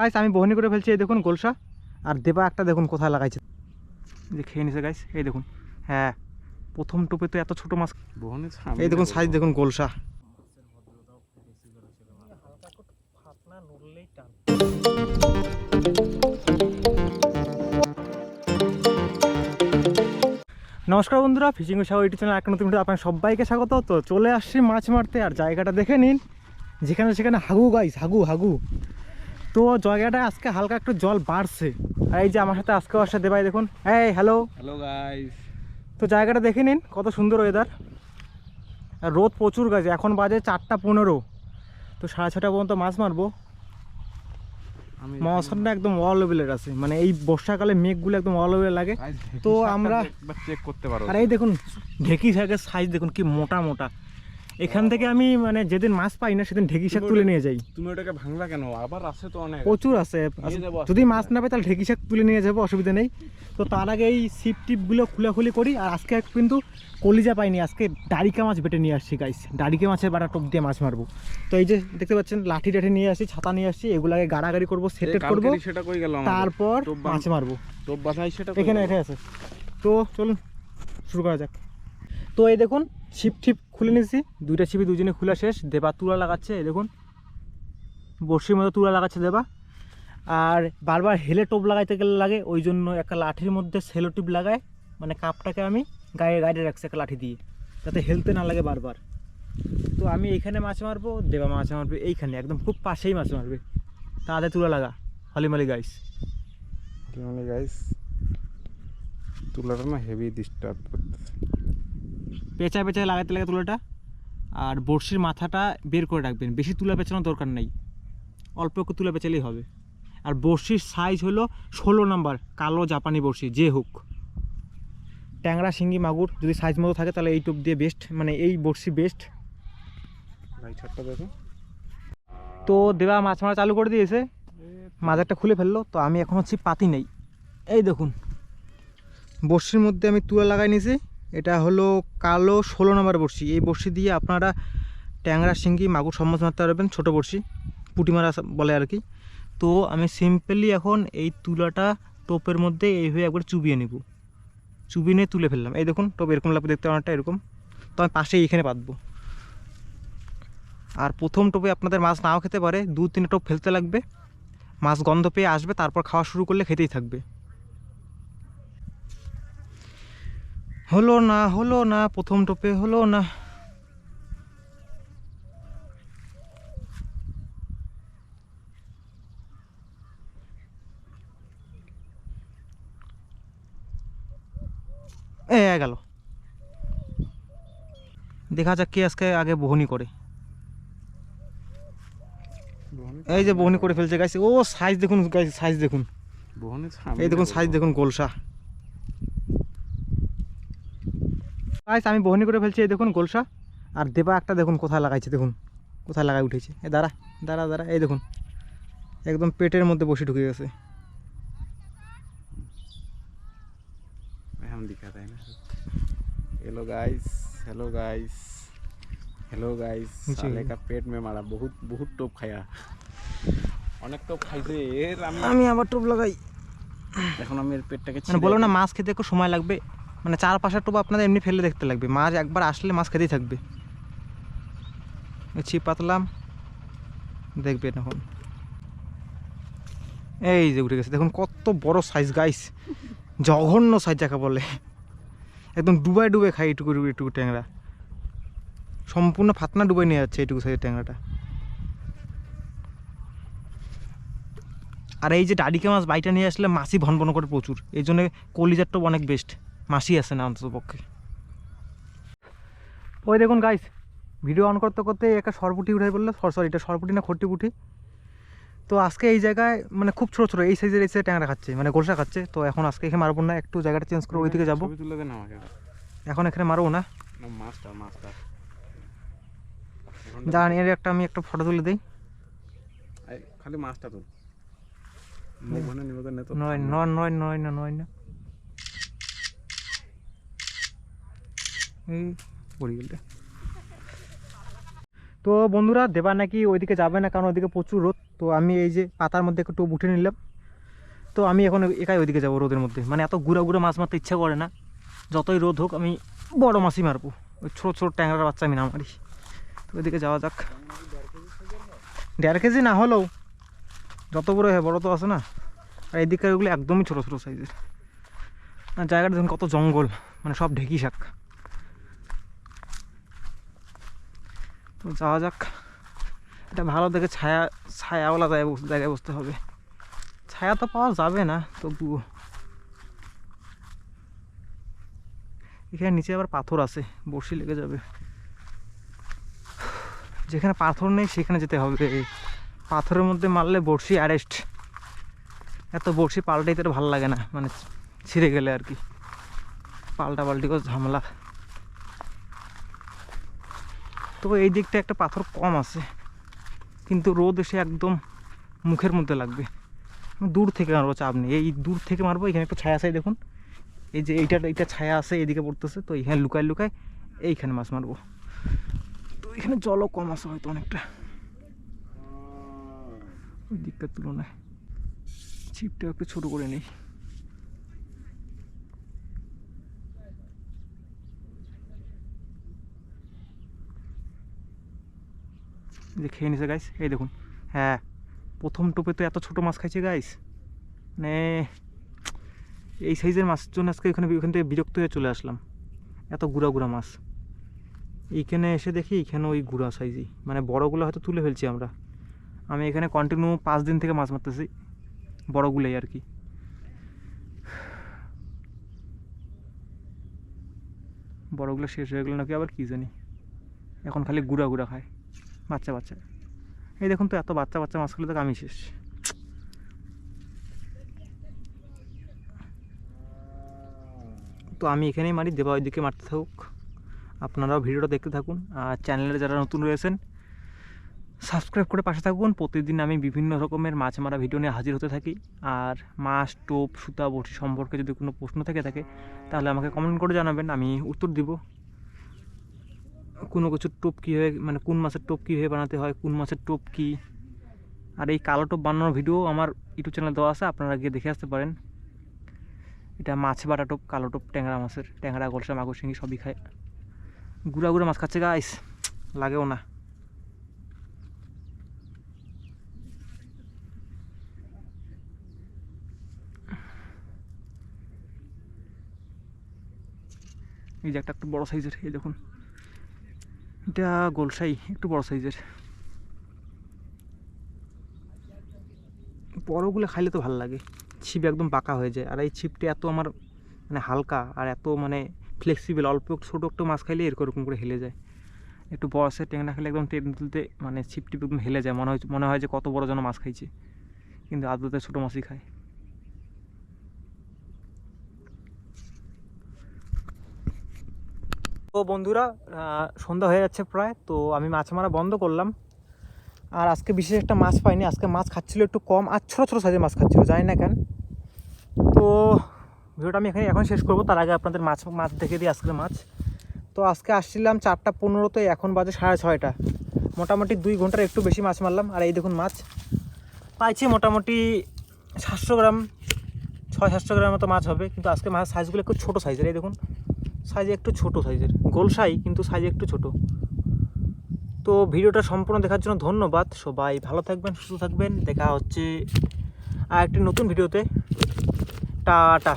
Guys আমি বহনি করে ফেলছি এই দেখুন গোলসা। আর দেবা একটা দেখুন কোথায় লাগাইছে। যে খেয়ে নিছে গাইস এই দেখুন। হ্যাঁ প্রথম টোপে তো এত ছোট মাছ। এই দেখুন সাইজ দেখুন গোলসা। নমস্কার বন্ধুরা ফিশিং সাহ ইউটিউব চ্যানেল একটা নতুন ভিডিও আপনার সবাইকে স্বাগত। তো চলে আসছি মাছ মারতে আর জায়গাটা দেখে নিন। যেখানে সেখানে হাগু গাইস হাগু হাগু। তো জায়গাটা আজকে হালকা একটু জল বাড়ছে। আর এই যে আমার সাথে আজকে আসছে দেবাই দেখুন। এই হ্যালো হ্যালো গাইস তো জায়গাটা দেখে নিন কত সুন্দর ওয়েদার আর রোদ প্রচুর গাছে এখন বাজে চারটা পনেরো। তো সাড়ে ছটা পর্যন্ত মাছ মারবো। মৌসুমটা একদম অল লেভেলের আছে। মানে এই বর্ষাকালে মেঘগুলো একদম অল লেভেল লাগে। তো আমরা- চেক করতে পারো। আর এই দেখুন ঢেকি শাকের সাইজ দেখুন কি মোটা মোটা। এখান থেকে আমি মানে যেদিন মাছ পাই না সেদিন ঢেকি শাক তুলে নিয়ে যাই। তুমি ওটাকে ভাঙলা কেন? আবার আছে তো অনেক। প্রচুর আছে। যদি মাছ না পাই তাহলে ঢেকি শাক তুলে নিয়ে যাব অসুবিধা নেই। তো তার আগে এই সিপ টিপগুলো খুলাখুলি করি আর আজকে কিন্তু কলিজা পাইনি আজকে ডারিকা মাছ বেটে নিয়ে আসছি গাইস ডারিকা মাছের বাটা টোপ দিয়ে মাছ মারবো। তো এই যে দেখতে পাচ্ছেন লাঠি টাঠি নিয়ে আসি ছাতা নিয়ে আসছি এগুলাকে গাড়াগাড়ি করব সেটেট করব। সেটা কই গেল তারপর মাছ মারবো। টোপ বাঁধাই সেটা এখানে এটা আছে। তো চলুন শুরু করা যাক। তো এই দেখুন ছিপ টিপ খুলে নিয়েছি। দুইটা ছিপি দুজনে খোলা শেষ। দেবা তুলা লাগাচ্ছে দেখুন। বড়শির মতো তুলা লাগাচ্ছে দেবা। আর বারবার হেলে টোপ লাগাইতে গেলে লাগে, ওই জন্য একটা লাঠির মধ্যে সেলো টিপ লাগায় মানে কাপটাকে আমি গায়ে গায়ে রাখছি একটা লাঠি দিয়ে, যাতে হেলতে না লাগে বারবার। তো আমি এইখানে মাছ মারবো, দেবা মাছ মারবে এইখানে, একদম খুব পাশেই মাছ মারবে। তাদের তুলা লাগা। হলিমালি গাইস হলিমালি গাইস তুলাটা না হেভি ডিস্টার্ব করতেছে। পেঁচা পেঁচা লাগাতে লাগে তুলাটা আর বড়শির মাথাটা বের করে রাখবেন। বেশি তুলা পেঁচানোর দরকার নেই। অল্প একটু তুলা পেঁচালেই হবে। আর বড়শির সাইজ হলো ষোলো নাম্বার কালো জাপানি বড়শি যে হোক। ট্যাংরা শিঙ্গি মাগুর যদি সাইজ মতো থাকে তাহলে এই টোপ দিয়ে বেস্ট মানে এই বড়শি বেস্ট ভাই ছাড়টা দেখো। তো দেবা মাছ মারা চালু করে দিয়েছে। মাজারটা খুলে ফেলল। তো আমি এখন হচ্ছি পাতি নেই। এই দেখুন বড়শির মধ্যে আমি তুলা লাগাই নিয়েছি। এটা হলো কালো ষোলো নম্বর বড়শি। এই বড়শি দিয়ে আপনারা ট্যাংরা, শিঙ্গি, মাগুর সব মাছ মারতে পারবেন, ছোটো বড়শি, পুঁটি মারা বলে আর কি। তো আমি সিম্পলি এখন এই তুলাটা টোপের মধ্যে এইভাবে একবার চুবিয়ে নেব। চুবিয়ে নিয়ে তুলে ফেললাম। এই দেখুন, টোপ এরকম লাগবে দেখতে অনেকটা এরকম। তো আমি পাশেই এখানে পাতবো আর প্রথম টোপে আপনাদের মাছ নাও খেতে পারে দু তিনটে টোপ ফেলতে লাগবে। মাছ গন্ধ পেয়ে আসবে, তারপর খাওয়া শুরু করলে খেতেই থাকবে। হলো না হলো না প্রথম টোপে হলো না। এ গেল। দেখা যাক কে আজকে আগে বহনি করে। এই যে বহনি করে ফেলছে গাইছে ও সাইজ দেখুন সাইজ দেখুন। এই দেখুন সাইজ দেখুন গোলসা। গাইস আমি বহনি করে ফেলছি এই দেখুন গোলসা আর দেবা একটা দেখুন কোথায় লাগাইছে দেখুন কোথায় লাগাই উঠেছে এ দাঁড়া দাঁড়া দাঁড়া এই দেখুন একদম পেটের মধ্যে বসে ঢুকে গেছে हम दिखाता है ना hello guys hello guys hello guys जी। साले का पेट में मारा बहुत बहुत टोप खाया অনেক টোপ খাইছে এর আমি আমি আবার টোপ লাগাই এখন আমি এর পেটটাকে মানে ছিঁড়ে বলো না মাছ খেতে একটু সময় লাগবে মানে চার টোপ আপনাদের এমনি ফেলে দেখতে লাগবে। মাছ একবার আসলে মাছ খেতেই থাকবে। ছিপ পাতলাম। দেখবেন এখন। এই যে উঠে গেছে। দেখুন কত বড় সাইজ গাইস জঘন্য সাইজ যাকে বলে। একদম ডুবাই ডুবে খাই এটুকু এটুকু ট্যাংরা। সম্পূর্ণ ফাতনা ডুবাই নিয়ে যাচ্ছে এটুকু সাইজের ট্যাংরাটা। আর এই যে ডাডিকে মাছ, বাইটা নিয়ে আসলে মাছি ভন ভন করে প্রচুর। এই জন্য কলিজারটাও অনেক বেস্ট মাছি আছে না অন্তত পক্ষে। ওই দেখুন গাইস ভিডিও অন করতে করতে একটা সরপুটি উঠে বলল। সরি এটা সরপুটি না খট্টি পুটি। তো আজকে এই জায়গায় মানে খুব ছোটো ছোটো এই সাইজের এই সাইজে ট্যাংরা খাচ্ছে মানে গোলসা খাচ্ছে। তো এখন আজকে এখানে মারবো না একটু জায়গাটা চেঞ্জ করে ওই দিকে যাব তুলে এখন এখানে মারবো না। জানি এর একটা আমি একটা ফটো তুলে দিই। খালি মাছটা তো মুখ ভনে নিব নয় নয় নয় নয় না নয় না এই পড়ে গেল তো বন্ধুরা, দেবা নাকি ওইদিকে যাবে না, কারণ ওইদিকে প্রচুর রোদ। তো আমি এই যে পাতার মধ্যে একটু উঠে নিলাম। তো আমি এখন একাই ওইদিকে যাব রোদের মধ্যে। মানে এত গুঁড়া গুঁড়া মাছ মারতে ইচ্ছা করে না। যতই রোদ হোক, আমি বড় মাছই মারবো। ওই ছোটো ছোটো ট্যাংরার বাচ্চা আমি না মারি। তো ওইদিকে যাওয়া যাক। দেড় কেজি না হলেও যত বড় হয়, বড় তো আছে না। আর এদিকের ওগুলো একদমই ছোটো ছোটো সাইজের। আর জায়গাটা দেখুন কত জঙ্গল। মানে সব ঢেকি শাক। তো যাওয়া যাক। এটা ভালো দেখে ছায়া, ছায়াওয়ালা জায়গায় বসতে হবে। ছায়া তো পাওয়া যাবে না, তবুও। এখানে নিচে আবার পাথর আছে বসি লেগে যাবে। যেখানে পাথর নেই, সেখানে যেতে হবে। পাথরের মধ্যে মারলে বড়শি অ্যারেস্ট এত বড়শি পাল্টাইতে ভালো লাগে না মানে ছিঁড়ে গেলে আর কি। পাল্টা পাল্টি করে ঝামেলা। তো এই দিকটা একটা পাথর কম আছে, কিন্তু রোদ এসে একদম মুখের মধ্যে লাগবে। দূর থেকে মারবো, চাপ নেই। এই দূর থেকে মারবো, এখানে একটু ছায়া আছে, দেখুন। এই যে এইটা এইটা ছায়া আছে এইদিকে পড়তেছে, তো এইখানে লুকায় লুকায় এইখানে মাছ মারবো। তো এখানে জলও কম আছে হয়তো অনেকটা। ওই দিকটার তুলনায় ছিপটা একটু ছোটো করে নেই। যে খেয়ে নিছে গাইস এই দেখুন। হ্যাঁ প্রথম টোপে তো এত ছোট মাছ খাইছে গাইস মানে এই সাইজের মাছের জন্য আজকে এখানে ওখান থেকে বিরক্ত হয়ে চলে আসলাম। এত গুড়া গুড়া মাছ। এইখানে এসে দেখি এখানে ওই গুড়া সাইজই মানে বড়গুলো হয়তো তুলে ফেলছি আমরা। আমি এখানে কন্টিনিউ পাঁচ দিন থেকে মাছ মারতেছি। বড়গুলোই আর কি। বড়গুলো শেষ হয়ে গেলো নাকি আবার কী জানি। এখন খালি গুড়া গুড়া খায়। বাচ্চা বাচ্চা। এই দেখুন তো, এত বাচ্চা বাচ্চা মাছ খেলে তো আমি শেষ। তো আমি এখানেই মারি, দেবা ওইদিকে মারতে থাকুক। আপনারাও ভিডিওটা দেখতে থাকুন। আর চ্যানেলে যারা নতুন রয়েছেন, সাবস্ক্রাইব করে পাশে থাকুন। প্রতিদিন আমি বিভিন্ন রকমের মাছ মারা ভিডিও নিয়ে হাজির হতে থাকি। আর মাছ, টোপ, সুতা, বটি সম্পর্কে যদি কোনো প্রশ্ন থেকে থাকে, তাহলে আমাকে কমেন্ট করে জানাবেন, আমি উত্তর দিব। কোনো কিছুর টোপ কীভাবে মানে কোন মাছের টোপ কীভাবে বানাতে হয়, কোন মাছের টোপ কী? আর এই কালো টোপ বানানোর ভিডিও আমার ইউটিউব চ্যানেলে দেওয়া আছে, আপনারা গিয়ে দেখে আসতে পারেন। এটা মাছ বাটা টোপ, কালো টোপ, ট্যাংরা মাছের, ট্যাংরা, গলসা, মাগুর, শিঙি সবই খায়। গুড়া গুড়া মাছ খাচ্ছে গাইস লাগেও না। এই যে একটা, একটু বড় সাইজের এই দেখুন। এটা গোলসাই একটু বড় সাইজের। বড়গুলো খাইলে তো ভালো লাগে। ছিপ একদম পাকা হয়ে যায়। আর এই ছিপটা এত আমার মানে হালকা আর এত মানে ফ্লেক্সিবল অল্প ছোটো একটু মাছ খাইলে এরকম করে হেলে যায়। একটু বয়সের ট্যাংরা খেলে একদম টেন তুলতে মানে ছিপ টিপ একদম হেলে যায়। মনে হয় মনে হয় যে কত বড় যেন মাছ খাইছে। কিন্তু আদতে ছোটো মাছই খায়। তো বন্ধুরা সন্ধ্যা হয়ে যাচ্ছে প্রায়, তো আমি মাছ মারা বন্ধ করলাম। আর আজকে বিশেষ একটা মাছ পাইনি, আজকে মাছ খাচ্ছিলো একটু কম, আর ছোটো ছোটো সাইজের মাছ খাচ্ছিলো, জানি না কেন। তো ভিডিওটা আমি এখানে এখন শেষ করব, তার আগে আপনাদের মাছ মাছ দেখে দিই আজকের মাছ। তো আজকে আসছিলাম চারটা পনেরোতে, এখন বাজে সাড়ে ছয়টা। মোটামুটি দুই ঘণ্টার একটু বেশি মাছ মারলাম, আর এই দেখুন মাছ। পাইছি মোটামুটি সাতশো গ্রাম, ছয় সাতশো গ্রামের মতো মাছ হবে, কিন্তু আজকে মাছ সাইজগুলো একটু ছোটো সাইজের এই দেখুন। সাইজে একটু ছোট সাইজের। গোল গোলসাই কিন্তু সাইজে একটু ছোট। তো ভিডিওটা সম্পূর্ণ দেখার জন্য ধন্যবাদ। সবাই ভালো থাকবেন, সুস্থ থাকবেন। দেখা হচ্ছে আর একটি নতুন ভিডিওতে। টাটা।